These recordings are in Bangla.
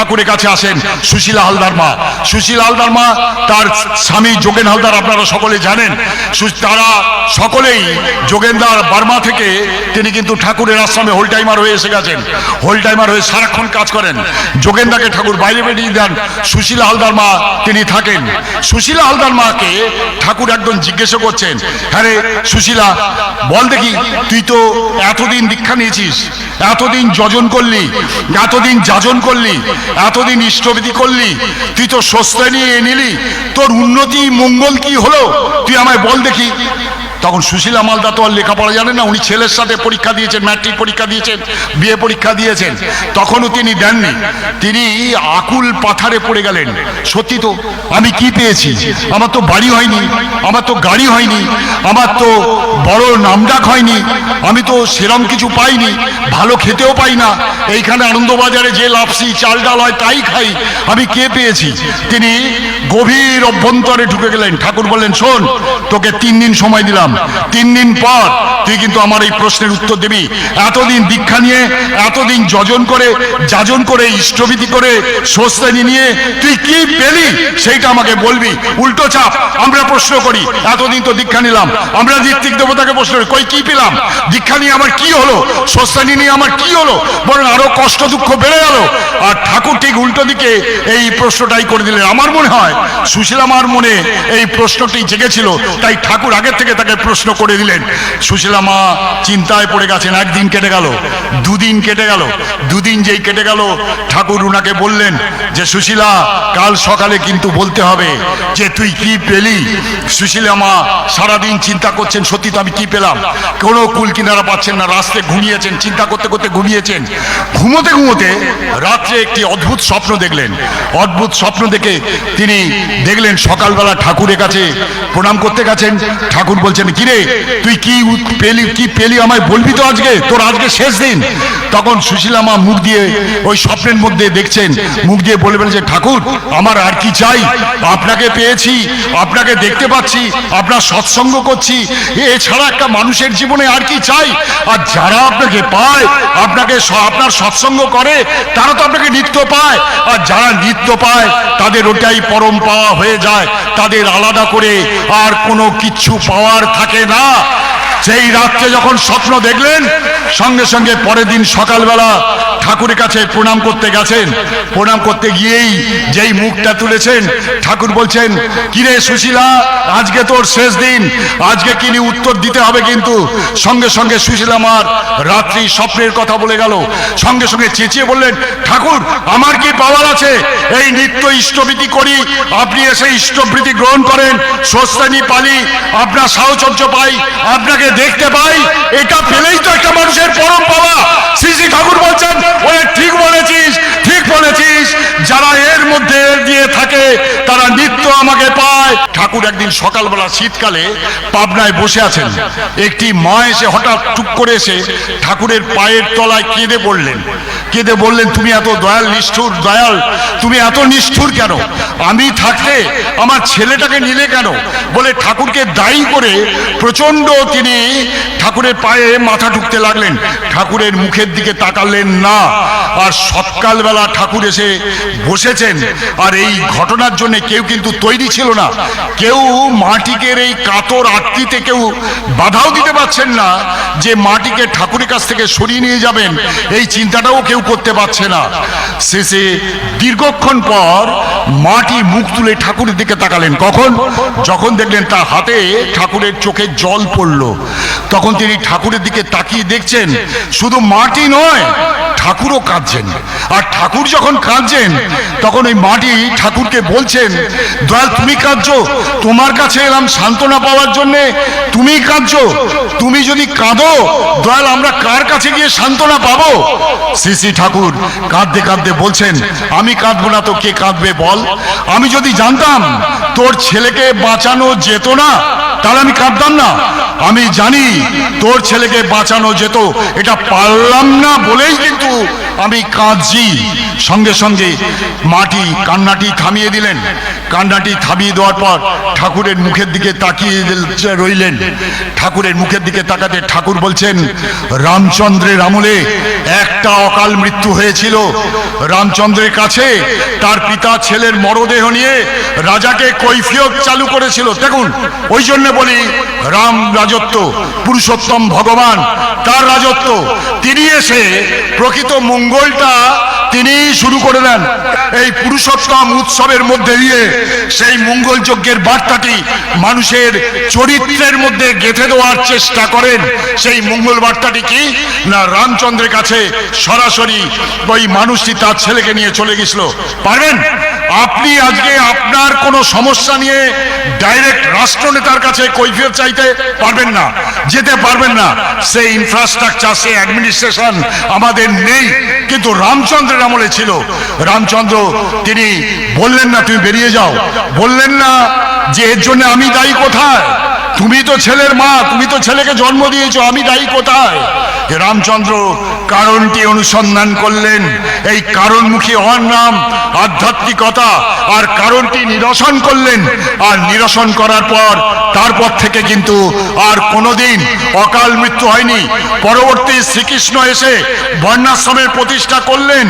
ঠাকুরের কাছে আসেন সুশীলা হালদার মা। সুশীলা হালদার মা, তার স্বামী যোগেন হালদার আপনারা সকলে জানেন। তারা সকলেই যোগেন্দার বার্মা থেকে তিনি কিন্তু ঠাকুরের আশ্রমে হোল টাইমার হয়ে এসে গেছেন। হোল টাইমার হয়ে সারাক্ষণ কাজ করেন। যোগেন্দাকে ঠাকুর বাইরে বেরিয়ে দেন। সুশীলা হালদার মা, তিনি থাকেন। সুশীলা হালদার মাকে ঠাকুর একদম জিজ্ঞেস করছেন হ্যাঁ রে সুশীলা, বল দেখি, তুই তো এতদিন দীক্ষা নিয়েছিস, এতদিন যজন করলি, এতদিন যাজন করলি এতদিন ইষ্টবিধি করলি, তুই তো সস্তা নিয়ে নিলি, তোর উন্নতি মঙ্গল কি হলো? তুই আমায় বল দেখি। তখন সুশীলা মালদা তো আর লেখাপড়া জানেন না, উনি ছেলের সাথে পরীক্ষা দিয়েছেন ম্যাট্রিক পরীক্ষা দিয়েছেন বিয়ে পরীক্ষা দিয়েছেন। তখনও তিনি দেননি। তিনি আকুল পাথারে পড়ে গেলেন। সত্যি তো, আমি কি পেয়েছি? আমার তো বাড়ি হয়নি, আমার তো গাড়ি হয়নি, আমার তো বড় নামডাক হয়নি, আমি তো সেরম কিছু পাইনি, ভালো খেতেও পাই না। এইখানে আনন্দবাজারে যে লাপসি চাল ডাল হয়, তাই খাই। আমি কে পেয়েছি? তিনি গভীর অভ্যন্তরে ঢুকে গেলেন। ঠাকুর বললেন, শোন, তোকে তিন দিন সময় দিলাম। তিন দিন পর তুই কিন্তু আমার এই প্রশ্নের উত্তর দিবি। এতদিন দীক্ষা নিয়ে, এতদিন যজন করে, যাজন করে ইষ্টবিধি করে স্বস্তানি নিয়ে তুই কি পেলি? সেইটা আমাকে বলবি। উল্টো চাপ, আমরা প্রশ্ন করি, এতদিন তো দীক্ষা নিলাম। আমরা ঋত্বিক দেবতাকে প্রশ্ন করি, কই, কি পেলাম? দীক্ষা নিয়ে আমার কি হলো? স্বস্তানি নিয়ে আমার কি হলো? বরং আরও কষ্ট দুঃখ বেড়ে গেল। আর ঠাকুর ঠিক উল্টো দিকে এই প্রশ্নটাই করে দিলেন। আমার মনে হয় সুশীলামার মনে এই প্রশ্নটি জেগেছিল, তাই ঠাকুর আগের থেকে তাকে প্রশ্ন করে দিলেন। সুশীলা মা চিন্তায় পড়ে গেছেন, একদিন কেটে গেল, দুদিন কেটে গেল, দুদিন যেই কেটে গেল, ঠাকুর উনাকে বললেন যে, সুশীলা, কাল সকালে কিন্তু বলতে হবে যে, তুই কি পেলি? সুশীলা মা সারাদিন চিন্তা করছেন, সত্যি তো আমি কি পেলাম? কোনো কুল কিনারা পাচ্ছেন না, রাস্তায় ঘুমিয়েছেন, চিন্তা করতে করতে ঘুমিয়েছেন। ঘুমোতে ঘুমোতে রাত্রে একটি অদ্ভুত স্বপ্ন দেখলেন। অদ্ভুত স্বপ্ন দেখে তিনি দেখলেন সকালবেলা ঠাকুরের কাছে প্রণাম করতে গেছেন। ঠাকুর বলছেন, কিরে, তুই কি পেলি কি পেলি আমায় বলবি তো আজকে? তোর আজকে শেষ দিন। তখন সুশীলা মা মুখ দিয়ে ওই স্বপ্নের মধ্যে দেখছেন। মুখ দিয়ে বলবেন যে ঠাকুর, আমার আর কি চাই? আপনাকে পেয়েছি, আপনাকে দেখতে পাচ্ছি, আপনার সৎসঙ্গ করছি। এছাড়া একটা মানুষের জীবনে আর কি চাই? আর যারা আপনাকে পায়, আপনাকে আপনার সৎসঙ্গ করে, তারা তো আপনাকে নিত্য পায়। আর যারা নিত্য পায়, তাদের ওটাই পরম পাওয়া হয়ে যায় তাদের আলাদা করে আর কোনো কিছু পাওয়ার থাকে না। সেই রাত্রে যখন স্বপ্ন দেখলেন, সঙ্গে সঙ্গে পরের দিন সকালবেলা ঠাকুরের কাছে প্রণাম করতে গেছেন। প্রণাম করতে গিয়েই যেই মুখটা তুলেছেন, ঠাকুর বলছেন, কিরে সুশীলা, আজকে তোর শেষ দিন, আজকে কিনি উত্তর দিতে হবে কিন্তু? সঙ্গে সঙ্গে সুশীলা মার রাত্রি স্বপ্নের কথা বলে গেল। সঙ্গে সঙ্গে চেঁচিয়ে বললেন, ঠাকুর, আমার কি পাওয়ার আছে? এই নিত্য ইষ্টভীতি করি, আপনি এসে ইষ্টভৃতি গ্রহণ করেন স্বস্তানি পালি, আপনার সাহচর্য পাই, আপনাকে দেখতে পাই, এটা পেলেই তো একটা মানুষের পরম পাওয়া শ্রী শ্রী ঠাকুর বলছেন, ওরা ঠিক বলেছিস যারা এর মধ্যে দিয়ে থাকে তারা নিত্য আমাকে পায় ঠাকুর একদিন সকালবেলা শীতকালে পাবনায় বসে আছেন। একটি মা এসে হঠাৎ টুক করে এসে ঠাকুরের পায়ের তলায় কেঁদে পড়লেন। কেঁদে বললেন, তুমি এত দয়াল, নিষ্ঠুর দয়াল, তুমি এত নিষ্ঠুর কেন? আমি থাকতে আমার ছেলেটাকে নিলে কেন? বলে ঠাকুরকে দায়ী করে প্রচণ্ড তিনি ঠাকুরের পায়ে মাথা ঢুকতে লাগলেন। ঠাকুরের মুখের দিকে তাকালেন না। আর সকালবেলা ঠাকুর এসে বসেছেন। আর এই ঘটনার জন্য কেউ কিন্তু তৈরি ছিল না। কেউ মাটিকের এই কাতর আত্মিতে কেউ বাধাও দিতে পারছেন না যে মাটিকে ঠাকুরের কাছ থেকে সরিয়ে নিয়ে যাবেন। এই চিন্তাটাও কেউ করতে পারছে না। শেষে দীর্ঘক্ষণ পর মাটি মুখ তুলে ঠাকুরের দিকে তাকালেন। কখন? যখন দেখলেন তার হাতে ঠাকুরের চোখে জল পড়ল। তখন তিনি ঠাকুরের দিকে তাকিয়ে দেখছেন, শুধু মাটি নয়, ঠাকুরও কাঁদছেন। আর ঠাকুর যখন কাঁদছেন, তখন ওই মাটি ঠাকুরকে বলছেন, দয়াল, তুমি কাঁদছো? তোমার কাছে এলাম সান্ত্বনা পাওয়ার জন্য। তুমি কাঁদছো। তুমি যদি কাঁদো, দয়াল, আমরা কার কাছে গিয়ে সান্ত্বনা পাবো? শ্রী শ্রী ঠাকুর, কাঁদতে কাঁদতে বলছেন, আমি কাঁদবো না তো কে কাঁদবে বল? আমি যদি জানতাম তোর ছেলেকে বাঁচানো যেত না, তাহলে আমি কাঁদতাম না। আমি জানি তোর ছেলেকে বাঁচানো যেত, এটা পারলাম না বলেই কিন্তু আমি কাঁদছি। সঙ্গে সঙ্গে মাটি কান্নাটি থামিয়ে দিলেন। কান্নাটি থামিয়ে দেওয়ার পর ঠাকুরের মুখের দিকে তাকিয়ে রইলেন। ঠাকুরের মুখের দিকে তাকাতে ঠাকুর বলছেন, রামচন্দ্রের আমলে একটা অকাল মৃত্যু হয়েছিল। রামচন্দ্রের কাছে তার পিতা ছেলের মরদেহ নিয়ে রাজাকে কৈফিয়ত চালু করেছিল। দেখুন, ওই জন্য বলি, রাম রাজত্ব, পুরুষোত্তম ভগবান তার রাজত্ব। তিনি এসে প্রকৃত মঙ্গলটা তিনি শুরু করে দেন। এই পুরুষোত্তম উৎসবের মধ্যে দিয়ে সেই মঙ্গল যজ্ঞের বার্তাটি মানুষের চরিত্রের মধ্যে গেঁথে দেওয়ার চেষ্টা করেন। সেই মঙ্গল বার্তাটি কি? না, রামচন্দ্রের কাছে সরাসরি ওই মানুষটি তার ছেলেকে নিয়ে চলে গেছিল। পারবেন? আপনি আজকে আপনার কোনো সমস্যা নিয়ে ডাইরেক্ট রাষ্ট্রনেতার কাছে কৈফিয়ত চাইতে পারবেন না, যেতে পারবেন না। সেই ইনফ্রাস্ট্রাকচার সেই অ্যাডমিনিস্ট্রেশন আমাদের নেই। কিন্তু রামচন্দ্রের আমলে ছিল। রামচন্দ্র, তিনি বললেন না, তুমি বেরিয়ে যাও। বললেন না যে, এর জন্য আমি দায়ী কোথায়? তুমি তো ছেলের মা, তুমি তো ছেলেকে জন্ম দিয়েছ, আমি দায়ী কোথায়? হে রামচন্দ্র, কারণটি অনুসন্ধান করলেন। এই কারণমুখী হওয়ার নাম আধ্যাত্মিকতা, আর কারণটি নিরসন করলেন। আর নিরসন করার পর, তারপর থেকে কিন্তু আর কোনোদিন অকাল মৃত্যু হয়নি। পরবর্তী শ্রীকৃষ্ণ এসে বর্ণাশ্রমের প্রতিষ্ঠা করলেন।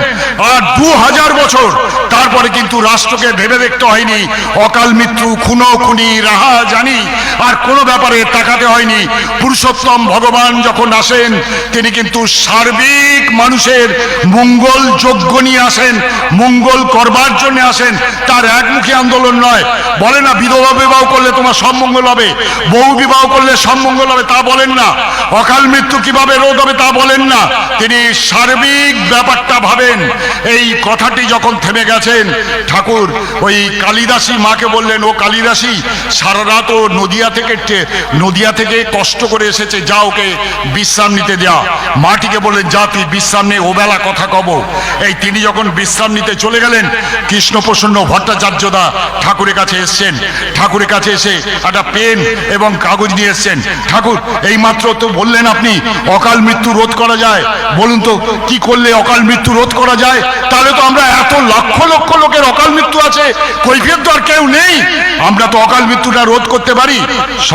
আর দু হাজার বছর, তারপরে কিন্তু রাষ্ট্রকে ভেবে দেখতে হয়নি। অকাল মৃত্যু খুনো খুনি, রাহা জানি। আর কোনো ব্যাপারে তাকাতে হয়নি। পুরুষোত্তম ভগবান যখন আসেন, তিনি কিন্তু সার্বিক মানুষের মঙ্গল যোগ্য নিয়ে আসেন, মঙ্গল করবার জন্য আসেন। তার একমুখী আন্দোলন নয়। বলে না, বিধবা বিবাহ করলে তোমার সব মঙ্গল হবে বহু বিবাহ করলে সব মঙ্গল হবে, তা বলেন না। অকাল মৃত্যু কীভাবে রোধ হবে তা বলেন না। তিনি সার্বিক ব্যাপারটা ভাবেন। এই কথাটি যখন থেমে গেছেন, ঠাকুর, ওই কালিদাসী মাকে বললেন, ও কালিদাসী, সারা রাত ও নদিয়া থেকে টে- নদিয়া থেকে কষ্ট করে এসেছে যা ওকে বিশ্রাম নিতে দেয়া। মাটিকে বললেন যা তুই বিশ্রাম নে ও বেলা কথা কব। এই তিনি যখন বিশ্রাম নিতে চলে গেলেন, কৃষ্ণপ্রসন্ন ভট্টাচার্যদা ঠাকুরের কাছে এসছেন। ঠাকুরের কাছে এসে একটা পেন এবং কাগজ নিয়ে এসছেন। ঠাকুর এই মাত্র তো বললেন আপনি, অকাল মৃত্যু রোধ করা যায়। বলুন তো, কি করলে অকাল মৃত্যু রোধ করা যায়? তাহলে তো আমরা এত লক্ষ লক্ষ লোকের অকাল মৃত্যু আছে, কৈফিয়ত তো আর কেউ নেই। আমরা তো অকাল মৃত্যুটা রোধ করতে পারি।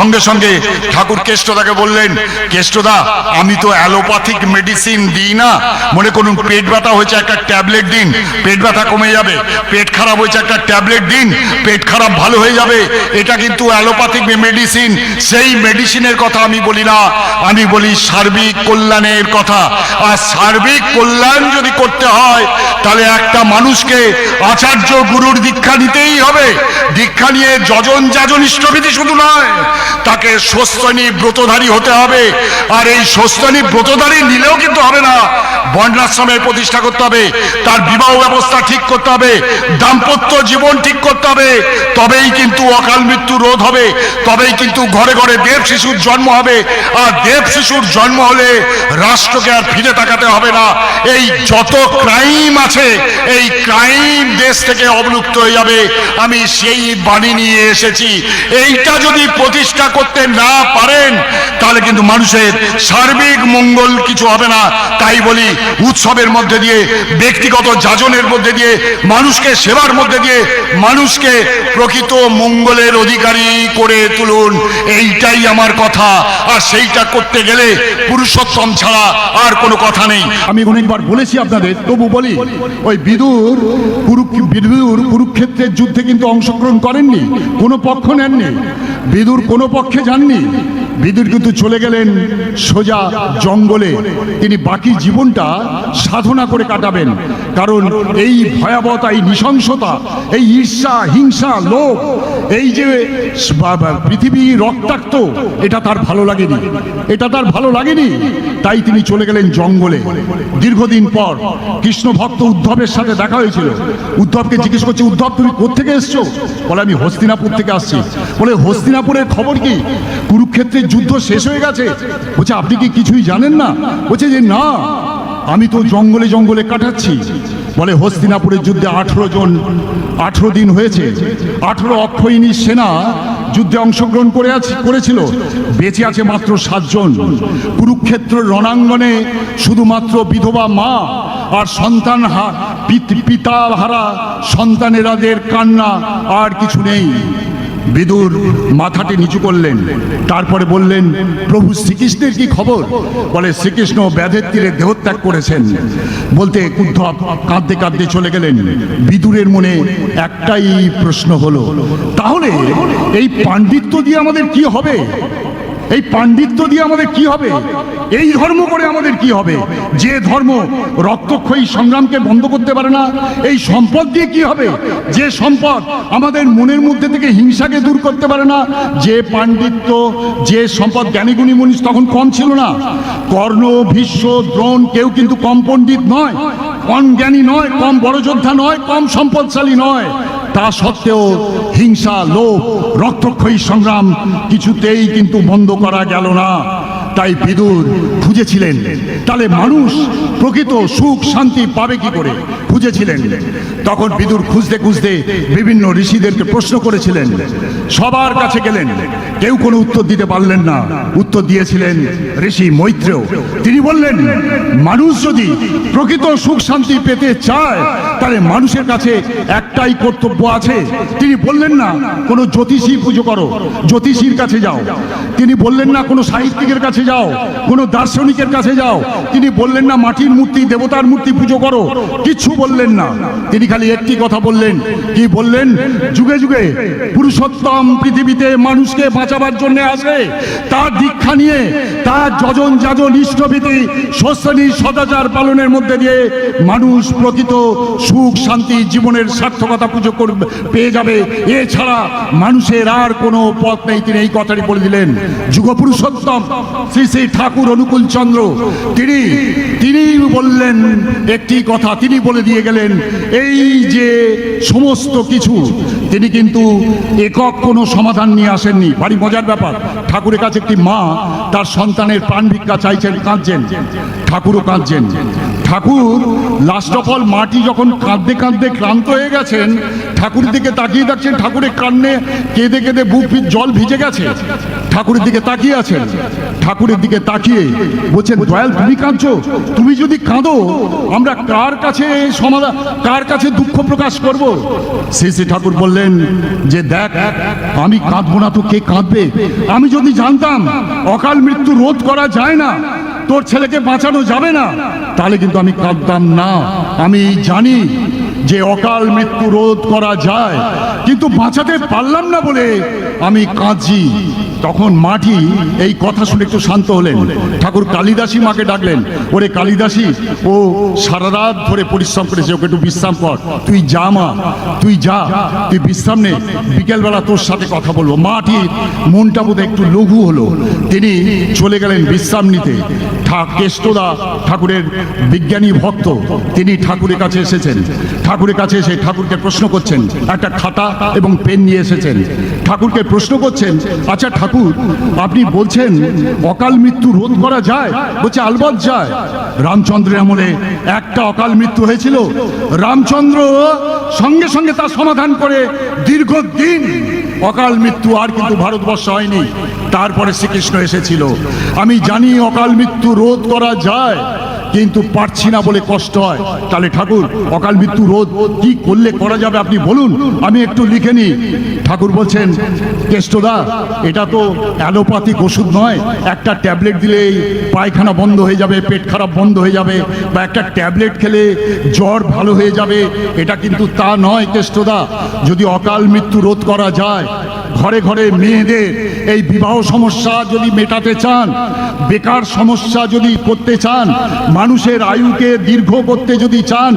সঙ্গে সঙ্গে ঠাকুর কেষ্টদাকে বললেন, কেষ্টদা, আমি তো অ্যালোপ্যাথিক মেডিসিন দিই না। মনে করুন, পেট ব্যথা হয়েছে একটা ট্যাবলেট দিন, পেট ব্যথা কমে যাবে। পেট খারাপ হয়েছে একটা ট্যাবলেট দিন, পেট খারাপ ভালো হয়ে যাবে। এটা কিন্তু অ্যালোপ্যাথিক মেডিসিন। সেই মেডিসিনের কথা আমি বলি না। আমি বলি সার্বিক কল্যাণের কথা। আর সার্বিক কল্যাণ যদি করতে হয়, তাহলে একটা মানুষকে আচার্য গুরুর দীক্ষা নিতেই হবে। দীক্ষা নিয়ে যজন যাজন ইষ্টবিধি শুধু নয় তাকে স্বস্তানী ব্রতধারী হতে হবে। আর এই স্বস্তানী ব্রতধারী নিলেও কিন্তু হবে না। বর্ণাশ্রমের প্রতিষ্ঠা করতে হবে। তার বিবাহ ব্যবস্থা ঠিক করতে হবে। দাম্পত্য জীবন ঠিক করতে হবে। তবেই কিন্তু অকাল মৃত্যু রোধ হবে। তবেই কিন্তু ঘরে ঘরে দেব শিশুর জন্ম হবে। আর দেব শিশুর জন্ম হলে রাষ্ট্রকে আর ফিরে তাকাতে হবে না। এই যত ক্রাইম আছে, এই ক্রাইম দেশ থেকে অবলুপ্ত হয়ে যাবে। আমি সেই বাণী নিয়ে এসেছি। এইটা যদি প্রতিষ্ঠা করতে না পারেন, তাহলে কিন্তু মানুষের সার্বিক মঙ্গল কিছু হবে না। তাই বলি, উৎসবের মধ্যে দিয়ে, ব্যক্তিগত যাজনের মধ্যে দিয়ে, মানুষকে সেবার মধ্যে দিয়ে, মানুষকে প্রকৃত মঙ্গলের অধিকারী করে তুলুন। এইটাই আমার কথা। আর সেইটা করতে গেলে পুরুষোত্তম ছাড়া আর কোনো কথা নেই। আমি অনেকবার বলেছি আপনাদের, তবু বলি, ওই বিদুর বিদুর কুরুক্ষেত্রের যুদ্ধে কিন্তু অংশগ্রহণ করেননি, কোনো পক্ষ নেননি। বিদুর কোনো পক্ষে যাননি। বিদুর কিন্তু চলে গেলেন সোজা জঙ্গলে। তিনি বাকি জীবনটা সাধনা করে কাটাবেন। কারণ এই ভয়াবহতা, এই নৃশংসতা, এই ঈর্ষা, হিংসা, লোভ, এই যে পৃথিবী রক্তাক্ত, এটা তার ভালো লাগেনি। এটা তার ভালো লাগেনি, তাই তিনি চলে গেলেন জঙ্গলে। দীর্ঘদিন পর কৃষ্ণ ভক্ত উদ্ধবের সাথে দেখা হয়েছিল। উদ্ধবকে জিজ্ঞেস করছে, উদ্ধব, তুমি কোথেকে এসছো? বলে, আমি হস্তিনাপুর থেকে আসছি। বলে, হস্তিনাপুরের খবর কি? কুরুক্ষেত্রের যুদ্ধ শেষ হয়ে গেছে। বলছে, আপনি কি কিছুই জানেন না? বলছে যে, না, আমি তো জঙ্গলে জঙ্গলে কাটাচ্ছি। বলে হস্তিনাপুরের যুদ্ধে আঠেরো জন, আঠেরো দিন হয়েছে। আঠেরো অক্ষয়িনী সেনা যুদ্ধে অংশগ্রহণ করে আছে, করেছিল। বেঁচে আছে মাত্র সাতজন কুরুক্ষেত্র রণাঙ্গনে শুধুমাত্র বিধবা মা আর সন্তান পিতা হারা সন্তানেরাদের কান্না আর কিছু নেই। বিদুর মাথাটি নিচু করলেন। তারপরে বললেন, প্রভু শ্রীকৃষ্ণের কি খবর? বলে, শ্রীকৃষ্ণ ব্যাধের তীরে দেহত্যাগ করেছেন। বলতে উদ্ধব কাঁদতে কাঁদতে চলে গেলেন। বিদুরের মনে একটাই প্রশ্ন হলো, তাহলে এই পাণ্ডিত্য দিয়ে আমাদের কি হবে? এই পাণ্ডিত্য দিয়ে আমাদের কি হবে? এই ধর্ম করে আমাদের কি হবে? যে ধর্ম রক্তক্ষয়ী সংগ্রামকে বন্ধ করতে পারে না, এই সম্পদ দিয়ে কি হবে? যে সম্পদ আমাদের মনের মধ্যে থেকে হিংসাকে দূর করতে পারে না, যে পাণ্ডিত্য, যে সম্পদ জ্ঞানীগুণী মনীষ তখন কম ছিল না। কর্ণ, ভীষ্ম, দ্রোণ কেউ কিন্তু কম পণ্ডিত নয়, কম জ্ঞানী নয়, কম বড় যোদ্ধা নয়, কম সম্পদশালী নয়। তা সত্ত্বেও হিংসা, লোভ, রক্তক্ষয়ী সংগ্রাম কিছুতেই কিন্তু বন্ধ করা গেল না। তাই বিদুর খুঁজেছিলেন। তাহলে মানুষ প্রকৃত সুখ, শান্তি পাবে কি করে? খুঁজেছিলেন। তখন বিদুর খুঁজতে খুঁজতে বিভিন্ন ঋষিদেরকে প্রশ্ন করেছিলেন। সবার কাছে গেলেন। কেউ কোনো উত্তর দিতে পারলেন না। উত্তর দিয়েছিলেন ঋষি মৈত্রেয়। তিনি বললেন, মানুষ যদি প্রকৃত সুখ শান্তি পেতে চায়, তাহলে মানুষের কাছে একটাই কর্তব্য আছে। তিনি বললেন, না, কোনো জ্যোতিষী পুজো করো, জ্যোতিষীর কাছে যাও। তিনি বললেন, না, কোনো সাহিত্যিকের কাছে যাও, কোনো দার্শনিকের কাছে যাও। তিনি বললেন, না, মাটির মূর্তি, দেবতার মূর্তি পুজো করো। কিচ্ছু বললেন না। তিনি খালি একটি কথা বললেন, কি বললেন, যুগে যুগে পুরুষোত্তম পৃথিবীতে মানুষকে বাঁচাবার জন্য আসে তার দীক্ষা নিয়ে তার যজন যাজন ইষ্টভীতি সশ্রেণী সদাচার পালনের মধ্যে দিয়ে মানুষ প্রকৃত সুখ, শান্তি, জীবনের সার্থকতা পুজো করবে পেয়ে যাবে। এছাড়া মানুষের আর কোনো পথ নেই। তিনি এই কথাটি বলে দিলেন। যুগপুরুষোত্তম শ্রী শ্রী ঠাকুর অনুকূল চন্দ্র, তিনি তিনি বললেন একটি কথা। তিনি বলে দিয়ে গেলেন, এই যে সমস্ত কিছু তিনি কিন্তু একক কোনো সমাধান নিয়ে আসেননি। বাড়ি মজার ব্যাপার, ঠাকুরের কাছে একটি মা তার সন্তানের প্রাণ ভিক্ষা চাইছেন, কাঁদছেন। ঠাকুরও কাঁদছেন। ঠাকুর লাস্ট অফ অল মাটি যখন কাঁদতে কাঁদতে ক্লান্ত হয়ে গেছেন ঠাকুরের দিকে তাকিয়ে দেখছেন ঠাকুরের কান্নে কেঁদে কেঁদে বুক জল ভিজে গেছে। ঠাকুরের দিকে তাকিয়ে আছেন। ঠাকুরের দিকে তাকিয়ে বলছেন, দয়াল, তুমি কাঁদছো? তুমি যদি কাঁদো, আমরা কার কাছে সমাধান কার কাছে দুঃখ প্রকাশ করব? শ্রী শ্রী ঠাকুর বললেন, যে দেখ, আমি কাঁদবো না তো কে কাঁদবে? আমি যদি জানতাম, অকাল মৃত্যু রোধ করা যায় না তোর ছেলেকে বাঁচানো যাবে না। তাহলে কিন্তু আমি কাঁদতাম না। আমি জানি যে অকাল মৃত্যু রোধ করা যায়। কিন্তু বাঁচাতে পারলাম না বলে আমি কাঁদছি। তখন মাটি এই কথা শুনে একটু শান্ত হলেন। ঠাকুর কালিদাসী মাকে ডাকলেন, ওরে কালিদাসী, ও সারা রাত ধরে পরিশ্রম করেছে, ওকে একটু বিশ্রাম কর। তুই যা মা, তুই যা, তুই বিশ্রাম নে। বিকেলবেলা তোর সাথে কথা বলব। মাটি মনটা বোধ একটু লঘু হলো। তিনি চলে গেলেন বিশ্রাম নিতে। কেষ্টদা ঠাকুরের বিজ্ঞানী ভক্ত, তিনি ঠাকুরের কাছে এসেছেন। ঠাকুরের কাছে এসে ঠাকুরকে প্রশ্ন করছেন, একটা খাতা এবং পেন নিয়ে এসেছেন? ঠাকুরকে প্রশ্ন করছেন আচ্ছা ঠাকুর, আপনি বলছেন অকাল মৃত্যু রোধ করা যায়? বলছে, আলবৎ যায়। রামচন্দ্রের আমলে একটা অকাল মৃত্যু হয়েছিল। রামচন্দ্র সঙ্গে সঙ্গে তার সমাধান করে দীর্ঘদিন অকাল মৃত্যু আর কিন্তু ভারতবর্ষ হয়নি। তারপরে শ্রীকৃষ্ণ এসেছিল। আমি জানি অকাল মৃত্যু রোধ করা যায়, কিন্তু পারছি না বলে কষ্ট হয়। তাহলে ঠাকুর, অকাল মৃত্যু রোধ কি করলে করা যাবে আপনি বলুন? আমি একটু লিখে নিই। ঠাকুর বলছেন, কেষ্টদা, এটা তো অ্যালোপ্যাথিক ওষুধ নয়। একটা ট্যাবলেট দিলেই পায়খানা বন্ধ হয়ে যাবে, পেট খারাপ বন্ধ হয়ে যাবে, বা একটা ট্যাবলেট খেলে জ্বর ভালো হয়ে যাবে, এটা কিন্তু তা নয় কেষ্টদা। যদি অকাল মৃত্যু রোধ করা যায়, ঘরে ঘরে মেয়েদের এই বিবাহ সমস্যা যদি মেটাতে চান, বেকার সমস্যা যদি করতে চান, মানুষের আয়ুকে দীর্ঘ করতে যদি চান,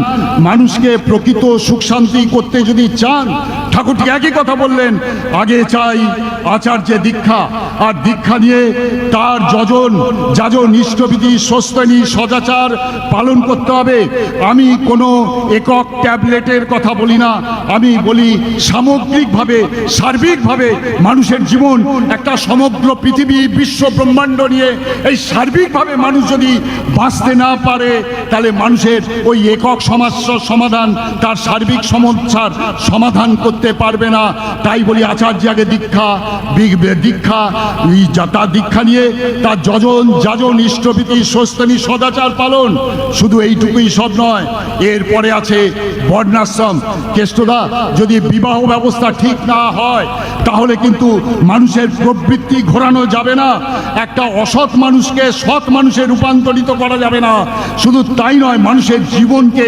মানুষকে প্রকৃত সুখ শান্তি করতে যদি চান ঠাকুর ঠিক একই কথা বললেন, আগে চাই আচার্যে দীক্ষা, আর দীক্ষা নিয়ে তার যজন, যাজন ইষ্টবিধি সস্তানি সদাচার পালন করতে হবে। আমি কোনো একক ট্যাবলেটের কথা বলি না। আমি বলি সামগ্রিকভাবে, সার্বিকভাবে মানুষের জীবন, একটা সমগ্র পৃথিবী বিশ্ব ব্রহ্মাণ্ড নিয়ে এই সার্বিকভাবে মানুষ যদি বাঁচতে না পারে, তাহলে মানুষের ওই একক সমস্যার সমাধান, তার সার্বিক সমস্যার সমাধান করতে পারবে না। তাই বলি আচার্য আগে দীক্ষা দীক্ষা তার দীক্ষা নিয়ে তার যজন যাজন ইষ্টভীতি স্বস্তানি সদাচার পালন শুধু এইটুকুই সব নয়, এরপরে আছে বর্ণাশ্রম। কেষ্টদা, যদি বিবাহ ব্যবস্থা ঠিক না হয়, তাহলে কিন্তু মানুষের প্রবৃত্তি ঘোরানো যাবে না। একটা অসৎ মানুষকে সৎ মানুষে রূপান্তরিত করা যাবে না। শুধু তাই নয়, মানুষের জীবনকে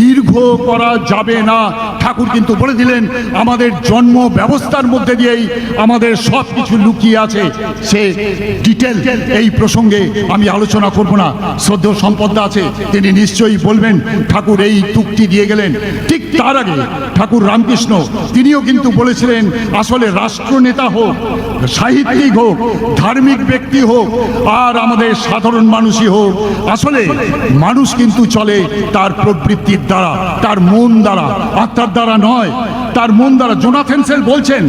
দীর্ঘ করা যাবে না। ঠাকুর কিন্তু বলে দিলেন আমাদের জন্ম ব্যবস্থার মধ্যে দিয়েই আমাদের সব কিছু লুকিয়ে আছে। সে ডিটেল এই প্রসঙ্গে আমি আলোচনা করব না। শ্রদ্ধেয় সম্পদা আছে, তিনি নিশ্চয়ই বলবেন, ঠাকুর এই তুকটি দিয়ে গেলেন। ঠিক তার আগে ঠাকুর রামকৃষ্ণ, তিনিও কিন্তু বলেছিলেন, আসলে রাষ্ট্রনেতা হোক, সাহিত্যিক হোক, ধার্মিক ব্যক্তি হোক, আর আমাদের সাধারণ মানুষই হোক, আসলে মানুষ কিন্তু চলে তার প্রবৃত্তির দ্বারা, তার মন দ্বারা, আত্মার দ্বারা নয়। তার মন দ্বারা জোনাথেনসেল বলছেন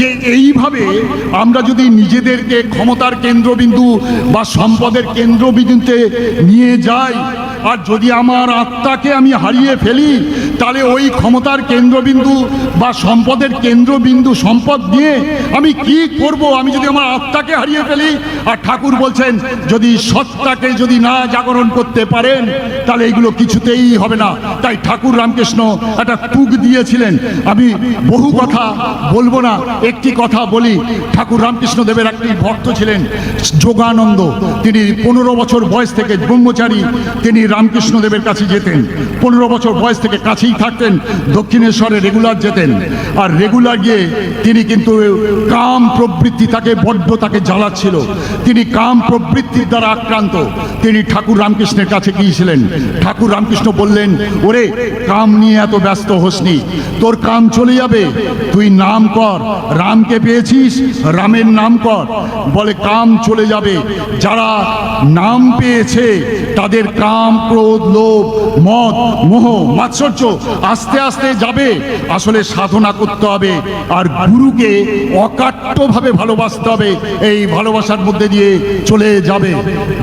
যে এইভাবে আমরা যদি নিজেদেরকে ক্ষমতার কেন্দ্রবিন্দু বা সম্পদের কেন্দ্রবিন্দুতে নিয়ে যাই আর যদি আমার আত্মাকে আমি হারিয়ে ফেলি, তাহলে ওই ক্ষমতার কেন্দ্রবিন্দু বা সম্পদের কেন্দ্রবিন্দু সম্পদ নিয়ে আমি কি করব? আমি যদি আমার আত্মাকে হারিয়ে ফেলি, আর ঠাকুর বলছেন, যদি সত্তাকে যদি না জাগরণ করতে পারেন, তাহলে এইগুলো কিছুতেই হবে না। তাই ঠাকুর রামকৃষ্ণ একটা তুক দিয়েছিলেন। আমি বহু কথা বলব না, একটি কথা বলি। ঠাকুর রামকৃষ্ণ দেবের একটি ভক্ত ছিলেন যোগানন্দ। তিনি পনেরো বছর বয়স থেকে ব্রহ্মচারী। তিনি রামকৃষ্ণ দেবের কাছে যেতেন। পনেরো বছর বয়স থেকে কাছেই থাকতেন, দক্ষিণেশ্বরে রেগুলার যেতেন। আর রেগুলার গিয়ে তিনি কিন্তু কাম প্রবৃত্তি তাকে বড্ড তাকে জ্বালাচ্ছিল। তিনি কাম প্রবৃত্তির দ্বারা আক্রান্ত। তিনি ঠাকুর রামকৃষ্ণের কাছে গিয়েছিলেন ঠাকুর রামকৃষ্ণ বললেন, ওরে, কাম নিয়ে এত ব্যস্ত হোসনি। তোর কাম চলে যাবে। তুই নাম কর। রামকে পেয়েছিস? রামের নাম কর। বলে কাম চলে যাবে। যারা নাম পেয়েছে, তাদের কাম ক্রোধ, লোভ, মদ, মোহ, মাৎসর্য আস্তে আস্তে যাবে। আসলে সাধনা করতে হবে আর গুরুকে অকাট্যভাবে ভালোবাসতে হবে। এই ভালোবাসার মধ্যে দিয়ে চলে যাবে।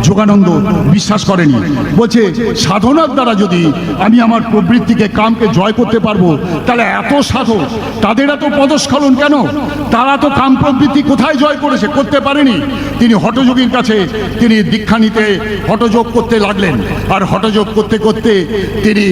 যোগানন্দ বিশ্বাস করেনি। বলছে, সাধনার দ্বারা যদি আমি আমার প্রবৃত্তিকে, কামকে জয় করতে পারব, তাহলে এত সাধক, তাদের এত পদস্খলন কেন? তারা তো কাম প্রবৃত্তি কোথায় জয় করেছে, করতে পারেনি। তিনি হটযোগীর কাছে তিনি দীক্ষা নিতে হটযোগ করতে লাগলেন। আর হটযোগ করতে করতে তিনি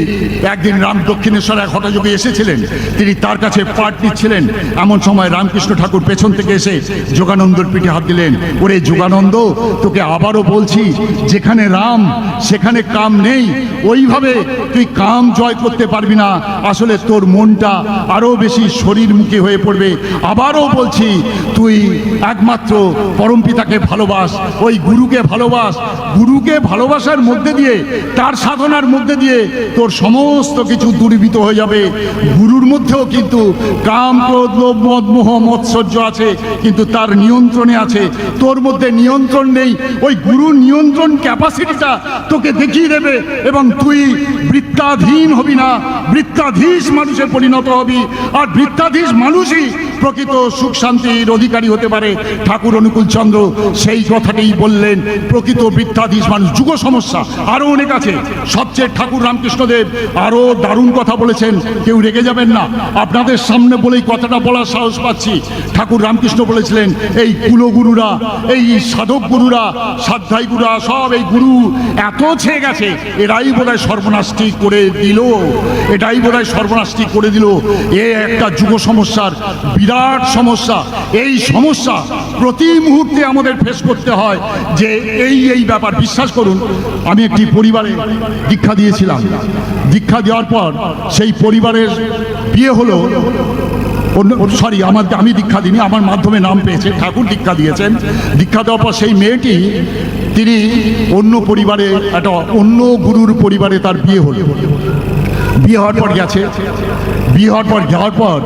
একদিন রাম দক্ষিণেশ্বর এক হটযোগী এসেছিলেন। তিনি তার কাছে পাঠ নিচ্ছিলেন এমন সময় রামকৃষ্ণ ঠাকুর পেছন থেকে এসে যোগানন্দর পিঠে হাত দিলেন। ওরে যোগানন্দ, তোকে আবারও বলছি, যেখানে রাম, সেখানে কাম নেই। ওইভাবে তুই কাম জয় করতে পারবি না। আসলে তোর মনটা আরও বেশি শরীরমুখী হয়ে পড়বে। আবারও বলছি, তুই একমাত্র পরম পিতাকে ভালোবাস। ওই গুরুকে ভালোবাস। গুরুকে ভালোবাসার মধ্যে দিয়ে তার সাধনার মধ্যে দিয়ে তোর সমস্ত কিছু দূরীভূত হয়ে যাবে। গুরুর মধ্যেও কিন্তু কাম ক্রোধ, লোভ, মদ, মোহ, মৎসর্য আছে, কিন্তু তার নিয়ন্ত্রণে আছে। তোর মধ্যে নিয়ন্ত্রণ নেই। ওই গুরুর নিয়ন্ত্রণ ক্যাপাসিটিটা তোকে দেখিয়ে দেবে এবং তুই বৃত্তাধীন হবি না। বৃত্তাধীশ মানুষে পরিণত হবি। আর বৃত্তাধীশ মানুষই প্রকৃত সুখ শান্তির অধিকারী হতে পারে ঠাকুর অনুকূল চন্দ্র। সেই কথাটাই বললেন প্রকৃত বৃত্তাধীশ মানুষ। যুগ সমস্যা। আরও অনেক আছে। সবচেয়ে ঠাকুর রামকৃষ্ণদেব আরও দারুণ কথা বলেছেন। কেউ রেগে যাবেন না। আপনাদের সামনে বলেই কথাটা বলার সাহস পাচ্ছি। ঠাকুর রামকৃষ্ণ বলেছিলেন, এই কুলগুরুরা, এই সাধক গুরুরা, সাধ্যাই গুরুরা, সব এই গুরু এত ছেয়ে গেছে। এরাই বোধহয় সর্বনাশটি করে দিল। এটাই বোধহয় সর্বনাশটি করে দিল। এ একটা যুগ সমস্যার বিরাট সমস্যা। এই সমস্যা প্রতি মুহূর্তে আমাদের ফেস করতে হয় যে এই এই ব্যাপার। বিশ্বাস করুন, আমি একটি পরিবারে দীক্ষা দিয়েছিলাম। দীক্ষা দেওয়ার পর সেই পরিবারের বিয়ে হলো। সরি আমার আমি দীক্ষা দিইনি, আমার মাধ্যমে নাম পেয়েছে, ঠাকুর দীক্ষা দিয়েছেন। দীক্ষা দেওয়ার পর সেই মেয়েটি, তিনি অন্য পরিবারে, একটা অন্য গুরুর পরিবারে তার বিয়ে হলো। বিয়ে হওয়ার পর গেছে। বিয়ে হওয়ার পর যাওয়ার পর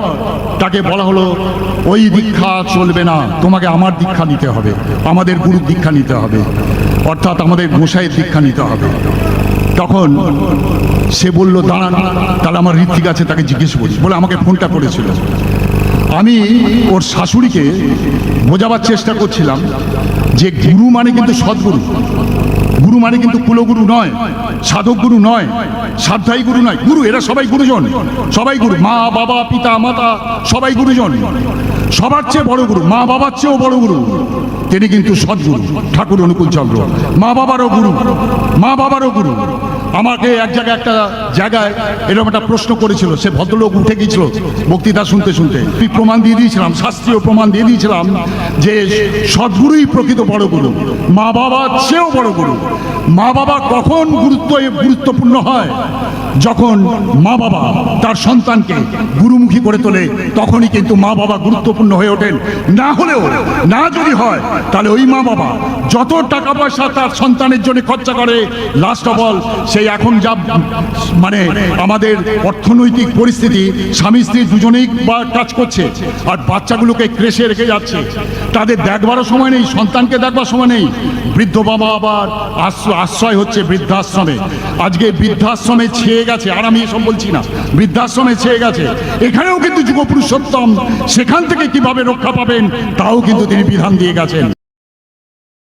তাকে বলা হলো, ওই দীক্ষা চলবে না, তোমাকে আমার দীক্ষা নিতে হবে, আমাদের গুরুর দীক্ষা নিতে হবে, অর্থাৎ আমাদের গোসাইয়ের দীক্ষা নিতে হবে। তখন সে বলল, দাঁড়ান, তাহলে আমার ঋত্বিক আছে, তাকে জিজ্ঞেস করি। বলে আমাকে ফোনটা করেছিল। আমি ওর শাশুড়িকে বোঝাবার চেষ্টা করছিলাম যে গুরু মানে কিন্তু সদ্গুরু। গুরু মানে কিন্তু কুলগুরু নয়, সাধক গুরু নয়, সাধ্যায়ী গুরু নয়। গুরু, এরা সবাই গুরুজন। সবাই গুরু। মা, বাবা, পিতা, মাতা, সবাই গুরুজন। সবার চেয়ে বড় গুরু। মা, বাবার চেয়েও বড় গুরু। তিনি কিন্তু সদ্গুরু, ঠাকুর, অনুকূল চন্দ্র। মা, বাবারও গুরু। মা, বাবারও গুরু। আমাকে এক জায়গায় একটা জায়গায় এরকম একটা প্রশ্ন করেছিল। সে ভদ্রলোক উঠে গিয়েছিল বক্তৃতা শুনতে শুনতে। তুই প্রমাণ দিয়ে দিয়েছিলাম, শাস্ত্রীয় প্রমাণ দিয়ে দিয়েছিলাম যে সদ্গুরুই প্রকৃত বড় গুরু। মা বাবার চেয়েও বড় গুরু। মা বাবা কখন গুরুত্ব গুরুত্বপূর্ণ হয়? যখন মা বাবা তার সন্তানকে গুরুমুখী করে তোলে, তখনই কিন্তু মা বাবা গুরুত্বপূর্ণ হয়ে ওঠেন। না হলেও, না যদি হয়, তাহলে ওই মা বাবা যত টাকা পয়সা তার সন্তানের জন্য খরচা করে লাস্ট অফ অল সেই এখন যা মানে আমাদের অর্থনৈতিক পরিস্থিতি, স্বামী স্ত্রী দুজনেই বা কাজ করছে, আর বাচ্চাগুলোকে ক্রেশে রেখে যাচ্ছে। তাদের দেখবারও সময় নেই, সন্তানকে দেখবার সময় নেই। বৃদ্ধ বাবা আবার আশ্রয় হচ্ছে বৃদ্ধাশ্রমে। আজকে বৃদ্ধাশ্রমে ছেয়ে গেছে, আর আমি এসব বলছি না। বৃদ্ধাশ্রমে ছেয়ে গেছে। এখানেও কিন্তু যুব পুরুষোত্তম সেখান থেকে কীভাবে রক্ষা পাবেন, তাও কিন্তু তিনি বিধান দিয়ে গেছেন।